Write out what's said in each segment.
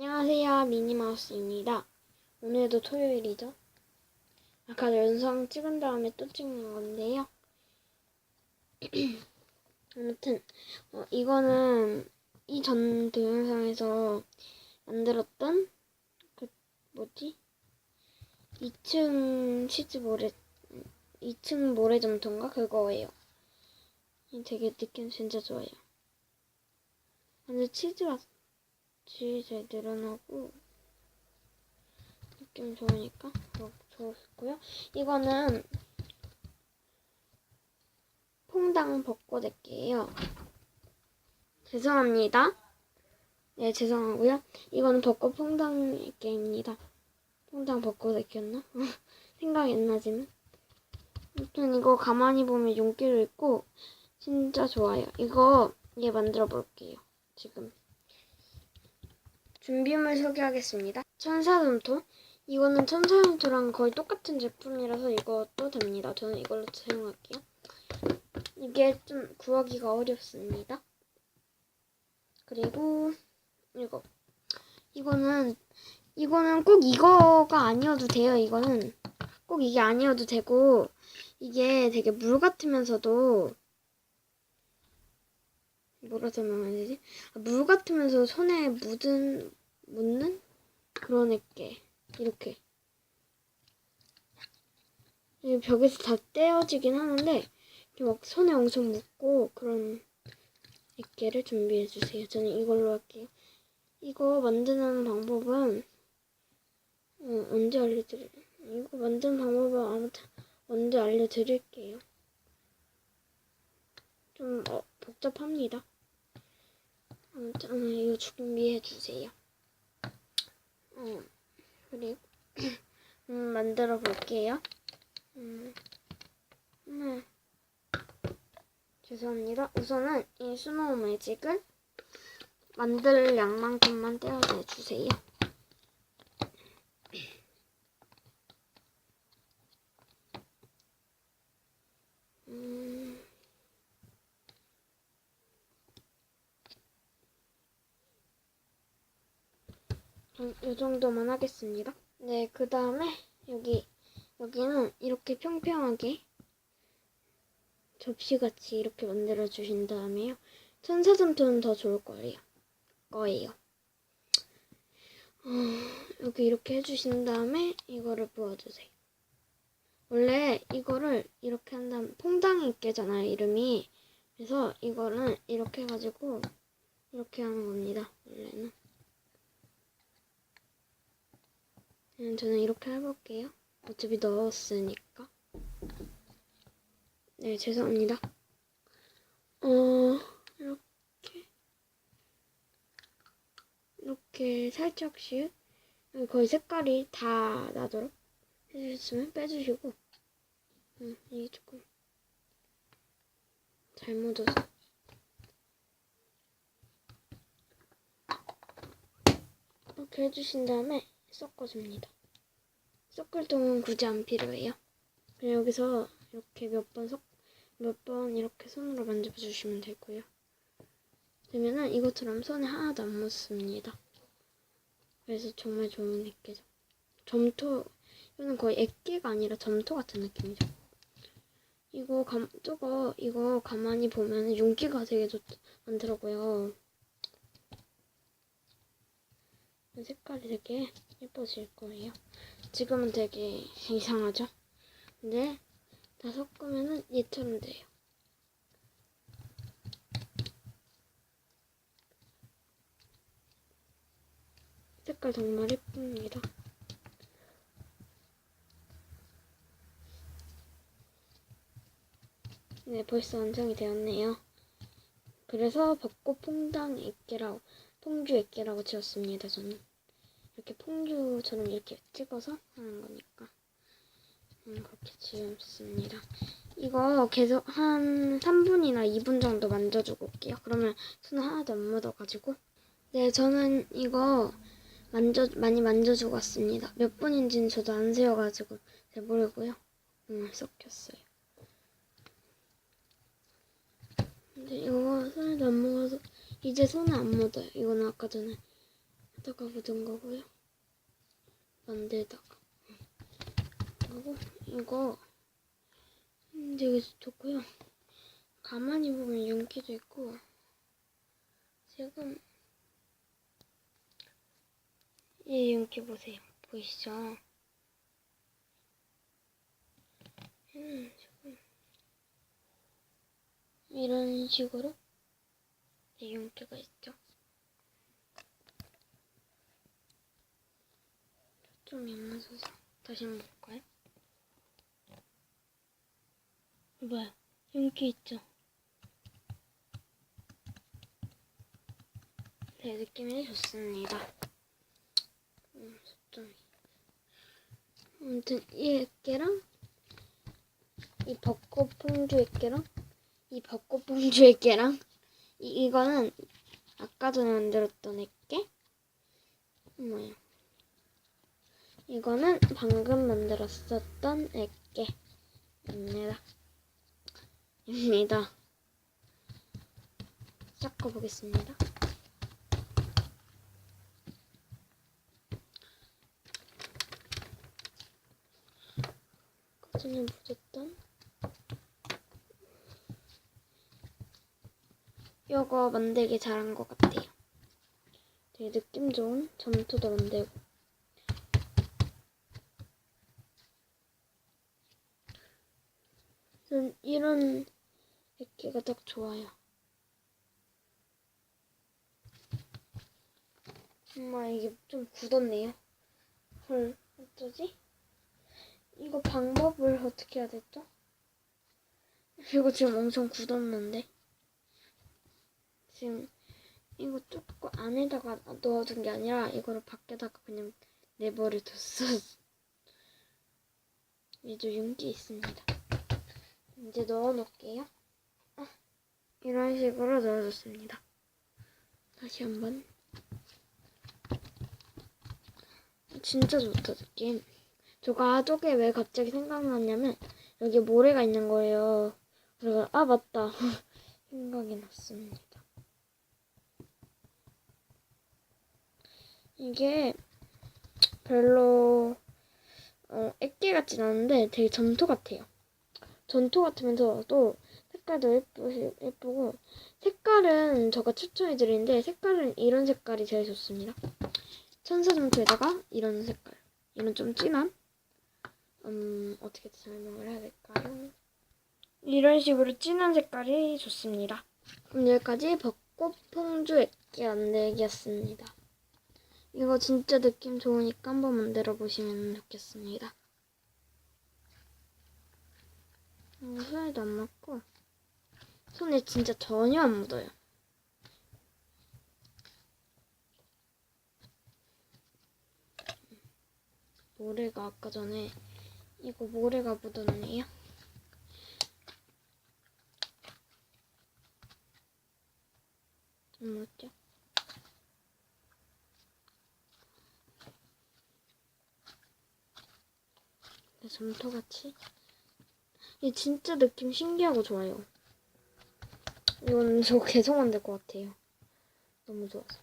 안녕하세요. 미니마우스입니다. 오늘도 토요일이죠. 아까 영상 찍은 다음에 또 찍는 건데요. 아무튼 어, 이거는 이 전 동영상에서 만들었던 그 뭐지? 2층 치즈 모래 2층 모래점토인가 그거예요. 이 되게 느낌 진짜 좋아요. 근데 치즈가 같이 잘 늘어나고 느낌 좋으니까 뭐 좋았고요. 이거는 퐁당 벚꽃액기예요. 죄송합니다. 네, 죄송하고요. 이거는 벚꽃 퐁당 액기입니다. 퐁당 벚꽃 액기였나? 생각이 안 나지는. 아무튼 이거 가만히 보면 용기도 있고 진짜 좋아요. 이거 얘 만들어 볼게요. 지금. 준비물 소개하겠습니다. 천사점토. 이거는 천사점토랑 거의 똑같은 제품이라서 이것도 됩니다. 저는 이걸로 사용할게요. 이게 좀 구하기가 어렵습니다. 그리고 이거. 이거는 이거는 꼭 이거가 아니어도 돼요. 이거는 꼭 이게 아니어도 되고 이게 되게 물 같으면서도 뭐라 설명해야 되지? 아, 물 같으면서 손에 묻은 묻는 그런 액게 이렇게 이 벽에서 다 떼어지긴 하는데 이렇게 막 손에 엄청 묻고 그런 액게를 준비해 주세요. 저는 이걸로 할게요. 이거 만드는 방법은 어, 언제 알려드릴 이거 만드는 방법은 아무튼 언제 알려드릴게요. 좀 어, 복잡합니다. 아무튼 음, 이거 준비해 주세요. 어, 그리고 음, 만들어 볼게요. 음, 네. 죄송합니다. 우선은 이 스노우 매직을 만들 양만큼만 떼어내 주세요. 음. 음, 이 정도만 하겠습니다. 네, 그 다음에 여기, 여기는 이렇게 평평하게 접시같이 이렇게 만들어 주신 다음에요. 천사점토는 더 좋을 거예요. 거예요. 어, 여기 이렇게 해주신 다음에 이거를 부어주세요. 원래 이거를 이렇게 한 다음 퐁당이 깨잖아요, 이름이. 그래서 이거는 이렇게 해가지고 이렇게 하는 겁니다, 원래는. 그냥 저는 이렇게 해볼게요. 어차피 넣었으니까. 네, 죄송합니다. 어, 이렇게. 이렇게 살짝씩. 여기 거의 색깔이 다 나도록 해주셨으면 빼주시고. 음, 이게 조금 잘 묻어서. 이렇게 해주신 다음에 섞어줍니다. 섞을 동은 굳이 안 필요해요. 그냥 여기서 이렇게 몇 번 섞, 몇 번 이렇게 손으로 만져주시면 되고요. 그러면은 이것처럼 손에 하나도 안 묻습니다. 그래서 정말 좋은 액계죠. 점토, 이거는 거의 액계가 아니라 점토 같은 느낌이죠. 이거 감, 저거, 이거 가만히 보면 윤기가 되게 좋, 많더라고요. 색깔이 되게 예뻐질 거예요. 지금은 되게 이상하죠? 근데 다 섞으면은 얘처럼 돼요. 색깔 정말 예쁩니다. 네, 벌써 완성이 되었네요. 그래서 벚꽃 퐁당 액계라고, 퐁듀 액계라고 지었습니다, 저는. 이렇게 퐁듀처럼 이렇게 찍어서 하는 거니까. 음, 그렇게 지었습니다. 이거 계속 한 3분이나 2분 정도 만져주고 올게요. 그러면 손 하나도 안 묻어가지고. 네, 저는 이거 만져, 많이 만져주고 왔습니다. 몇 분인지는 저도 안 세어가지고 잘 모르고요. 음, 섞였어요. 근데 이거 손에도 안 묻어서 이제 손에 안 묻어요. 이거는 아까 전에 하다가 묻은 거고요. 만들다가. 그리고 이거 음, 되게 좋고요. 가만히 보면 윤기도 있고 지금 이 윤기 보세요. 보이시죠? 음, 지금 이런 식으로 이 윤기가 있죠. 좀 양맞아서 다시 한번 볼까요? 뭐야? 윤기 있죠? 네, 느낌이 좋습니다. 음, 좀. 아무튼 이 액계랑 이 벚꽃 풍주 액계랑 이 벚꽃 풍주 액계랑 이, 이거는 아까 전에 만들었던 액계 뭐야? 이거는 방금 만들었었던 액계입니다. 입니다. 섞어 보겠습니다. 아까 전에 묻었던 이거 만들기 잘한 것 같아요. 되게 느낌 좋은 점토도 만들고 전 이런 액기가 딱 좋아요. 엄마 이게 좀 굳었네요. 헐 어쩌지? 이거 방법을 어떻게 해야 됐죠? 이거 지금 엄청 굳었는데 지금 이거 조금 안에다가 넣어둔 게 아니라 이거를 밖에다가 그냥 내버려 뒀어. 이제 윤기 있습니다. 이제 넣어 놓을게요. 아, 이런 식으로 넣어줬습니다. 다시 한번. 진짜 좋다, 느낌. 저가 저게 왜 갑자기 생각났냐면, 여기 모래가 있는 거예요. 그래서, 아, 맞다. 생각이 났습니다. 이게 별로, 어, 액기 같진 않은데 되게 점토 같아요. 전토 같으면서도 색깔도 예쁘, 예쁘고 색깔은 제가 추천해 드리는데 색깔은 이런 색깔이 제일 좋습니다. 천사점토에다가 이런 색깔 이런 좀 진한 음 어떻게 설명을 해야 될까요? 이런 식으로 진한 색깔이 좋습니다. 그럼 여기까지 벚꽃 풍주 액기 만들기였습니다. 이거 진짜 느낌 좋으니까 한번 만들어 보시면 좋겠습니다. 어, 손에도 안 맞고 손에 진짜 전혀 안 묻어요. 모래가 아까 전에 이거 모래가 묻었네요. 안 묻죠? 네, 점토같이 이 진짜 느낌 신기하고 좋아요. 이건 저 계속 만들 것 같아요. 너무 좋아서.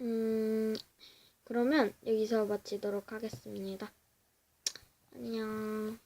음, 그러면 여기서 마치도록 하겠습니다. 안녕.